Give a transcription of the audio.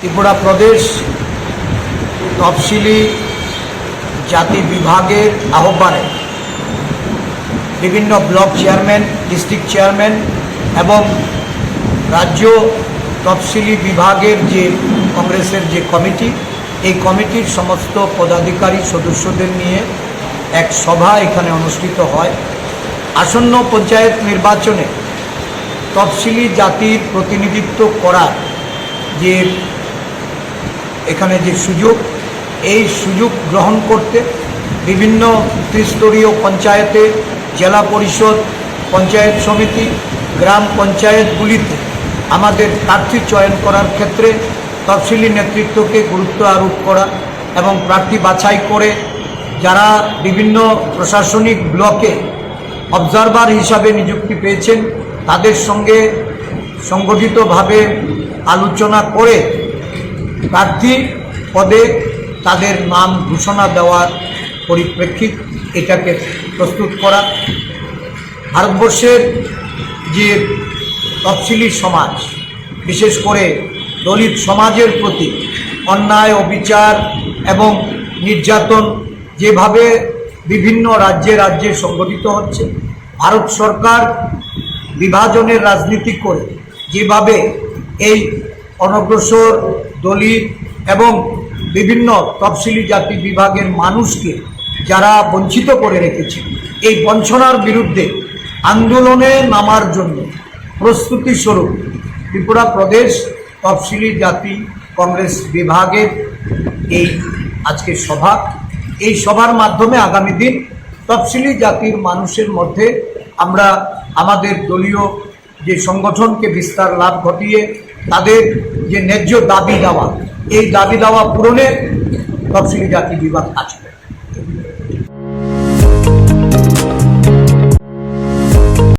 ত্রিপুরা প্রদেশ, তফসিলি জাতি বিভাগের আহ্বানে বিভিন্ন ব্লক চেয়ারম্যান, ডিস্ট্রিক্ট চেয়ারম্যান এবং রাজ্য তফসিলি বিভাগের যে কংগ্রেসের যে কমিটি, এই কমিটির সমস্ত পদাধিকারী সদস্যদের নিয়ে এক সভা এখানে অনুষ্ঠিত হয়। আসন্ন পঞ্চায়েত নির্বাচনে তফসিলি জাতির প্রতিনিধিত্ব করার যে এখানে যে সুযোগ, এই সুযোগ গ্রহণ করতে বিভিন্ন ত্রিস্তরীয় পঞ্চায়েতে, জেলা পরিষদ, পঞ্চায়েত সমিতি, গ্রাম পঞ্চায়েতগুলিতে আমাদের প্রার্থী চয়ন করার ক্ষেত্রে তফসিলি নেতৃত্বকে গুরুত্ব আরোপ করা এবং প্রার্থী বাছাই করে যারা বিভিন্ন প্রশাসনিক ব্লকে অবজারভার হিসাবে নিযুক্তি পেয়েছেন, তাদের সঙ্গে সংগঠিতভাবে আলোচনা করে প্রার্থী পদে তাদের নাম ঘোষণা দেওয়ার পরিপ্রেক্ষিত এটাকে প্রস্তুত করা। ভারতবর্ষের যে তফসিলি সমাজ, বিশেষ করে দলিত সমাজের প্রতি অন্যায়, অবিচার এবং নির্যাতন যেভাবে বিভিন্ন রাজ্যে রাজ্যে সংগঠিত হচ্ছে, ভারত সরকার বিভাজনের রাজনীতি করে যেভাবে এই অনগ্রসর, দলিত এবং বিভিন্ন তফসিলি জাতি বিভাগের মানুষকে যারা বঞ্চিত করে রেখেছে। এই বঞ্চনার বিরুদ্ধে আন্দোলনে নামার জন্য প্রস্তুতি স্বরূপ ত্রিপুরা প্রদেশ তফসিলি জাতি কংগ্রেস বিভাগের এই আজকে সভা। এই সভার মাধ্যমে আগামী দিন তফসিলি জাতির মানুষের মধ্যে আমরা আমাদের দলীয় যে সংগঠনকে বিস্তার লাভ ঘটিয়ে তাদের যে ন্যায্য দাবি দেওয়া এই দাবি দেওয়া পূরণে তফসিলি জাতি বিভাগ কাজ করে।